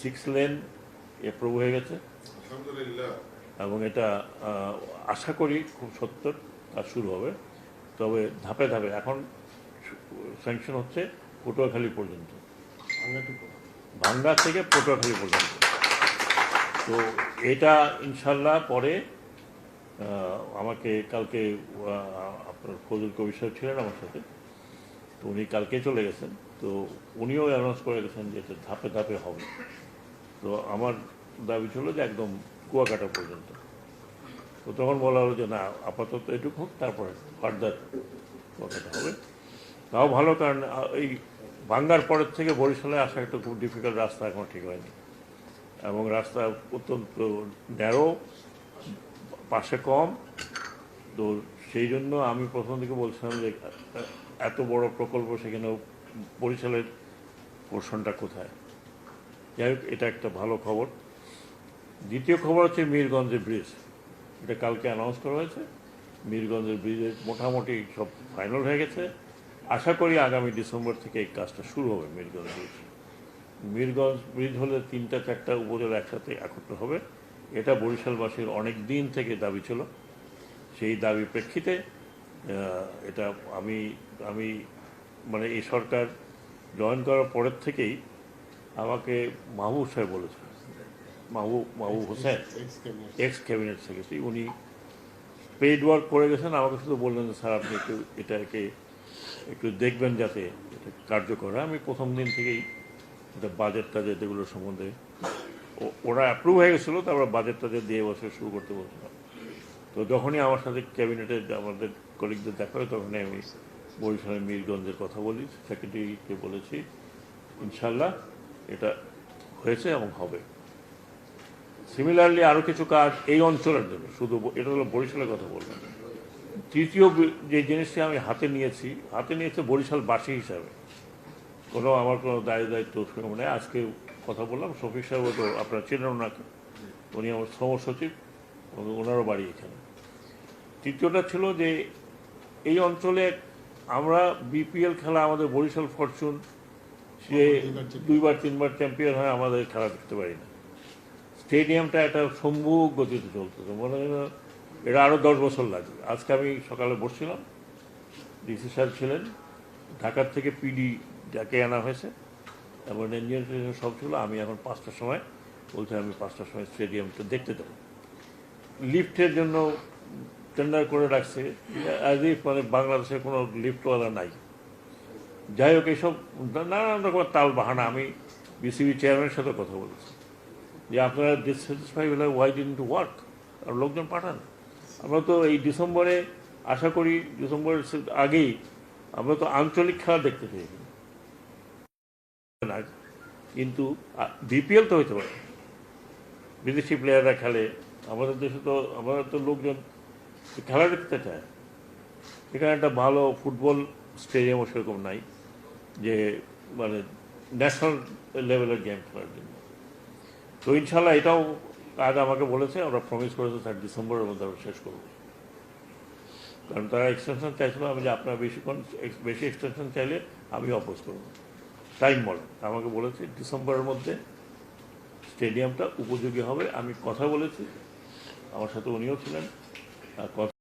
Six lane approve হয়ে গেছে। এবং এটা আশা করি খুব সত্তর কাজ শুরু হবে। তবে ধাপে ধাপে এখন স্যাংশন হচ্ছে পটুয়াখালী পর্যন্ত। ভাঙ্গা থেকে পটুয়াখালী পর্যন্ত। তো এটা ইনশাল্লাহ পরে আমাকে কালকে আপনার ফজল কবির সাহেব ছিলেন আমার সাথে। তো উনি কালকে চলে গেছেন। তো উনিও অ্যানাউন্স করে গেছেন যে এটা ধাপে ধাপে হবে। তো আমার দাবি ছিল যে একদম কুয়াকাটা পর্যন্ত। তো তখন বলা হলো যে, না, আপাতত এটুকু হোক, তারপরে ফার্দার কুয়াকাটা হবে। তাও ভালো, কারণ এই ভাঙ্গার পরের থেকে বরিশালে আসা একটা খুব ডিফিকাল্ট রাস্তা এখন ঠিক হয়নি। এবং রাস্তা অত্যন্ত ন্যারো পাশে কম। তো সেই জন্য আমি প্রথম দিকে বলছিলাম যে, এত বড় প্রকল্প সেখানেও বরিশালের পোর্শনটা কোথায়? যাই হোক, এটা একটা ভালো খবর। দ্বিতীয় খবর হচ্ছে মীরগঞ্জের ব্রিজ। এটা কালকে অ্যানাউন্স করা হয়েছে। মীরগঞ্জের ব্রিজের মোটামুটি সব ফাইনাল হয়ে গেছে। আশা করি আগামী ডিসেম্বর থেকে এই কাজটা শুরু হবে মীরগঞ্জ ব্রিজ। মীরগঞ্জ ব্রিজ হলে তিনটা চারটা উপজেলা একসাথে একত্র হবে। এটা বরিশালবাসীর অনেক দিন থেকে দাবি ছিল। সেই দাবি প্রেক্ষিতে এটা আমি আমি মানে এই সরকার জয়েন করার পরের থেকেই আমাকে মাহবুব সাহেব বলেছে Mahbub Mahbub Hossain ex cabinet secretary উনি পেইড ওয়ার্ক করে গেছেন, আমাকে শুধু বললেন স্যার, আপনি একটু এটাকে একটু দেখবেন যাতে এটা কার্যকর হয়। আমি প্রথম দিন থেকেই এটা বাজেট টাজেট এগুলো সম্বন্ধে ওরা অ্যাপ্রুভ হয়ে গেছিল, তারপর বাজেট টাজেট দিয়ে বছর শুরু করতে বলছিলাম। তো যখনই আমার সাথে ক্যাবিনেটে আমাদের কলিগদের দেখা হয়, তখনই আমি বরিশালের মীরগঞ্জের কথা বলি সেক্রেটারিকে বলেছি ইনশাল্লাহ এটা হয়েছে এবং হবে। সিমিলারলি আরও কিছু কাজ এই অঞ্চলের জন্য। শুধু এটা হলো বরিশালের কথা বললাম। তৃতীয় যে জিনিসটি আমি হাতে নিয়েছি, হাতে নিয়েছে বরিশালবাসী হিসাবে। কোনো আমার কোনো দায় দায়িত্ব নেই। আজকে কথা বললাম, শফিক সাহেবও তো আপনারা চেনেন ওনাকে। উনি আমার শ্রম সচিব ওনারও বাড়ি এখানে। তৃতীয়টা ছিল যে, এই অঞ্চলে আমরা বিপিএল খেলা, আমাদের বরিশাল ফরচুন সে দুইবার, তিনবার চ্যাম্পিয়ন হয়, আমাদের খেলা দেখতে পারি না। স্টেডিয়ামটা একটা সম্মুখ গতিতে চলতেছে মনে হয় এটা আরও দশ বছর লাগবে। আজকে আমি সকালে বসছিলাম, ডিসি স্যার ছিলেন, ঢাকার থেকে পিডি যাকে আনা হয়েছে, এবং ইঞ্জিনিয়ার সব ছিল। আমি এখন পাঁচটার সময় বলছে, আমি পাঁচটার সময় স্টেডিয়ামটা দেখতে যাব লিফটের জন্য টেন্ডার করে রাখছে। অ্যাজ ইফ মানে বাংলাদেশে কোনো লিফটওয়ালা নাই। যাই হোক, এইসব নানান রকমের তাল বাহানা। আমি বিসিবি চেয়ারম্যানের সাথে কথা বলেছি। যে আপনারা ডিসস্যাটিসফাই হলে ওয়াই ডিন টু ওয়ার্ক আর লোকজন পাঠান। আমরা তো এই ডিসেম্বরে আশা করি, ডিসেম্বরের আগেই আমরা তো আঞ্চলিক খেলা দেখতে চাই না কিন্তু বিপিএল তো হইতে পারে। বিদেশি প্লেয়াররা খেলে, আমাদের দেশে তো, আমাদের তো লোকজন খেলা দেখতে চায়। এখানে একটা ভালো ফুটবল স্টেডিয়ামও সেরকম নাই। যে মানে ন্যাশনাল লেভেলের গেম খেলার জন্য। তো ইনশাল্লাহ এটাও আজ আমাকে বলেছে, আমরা প্রমিস করেছে স্যার ডিসেম্বরের মধ্যে আমরা শেষ করব। কারণ তারা এক্সটেনশন চাইছিল, আমি যে আপনারা বেশিক্ষণ বেশি এক্সটেনশন চাইলে আমি অপোজ করব। টাইম বলেন আমাকে বলেছে, ডিসেম্বরের মধ্যে স্টেডিয়ামটা উপযোগী হবে, আমি কথা বলেছি, আমার সাথে উনিও ছিলেন কথা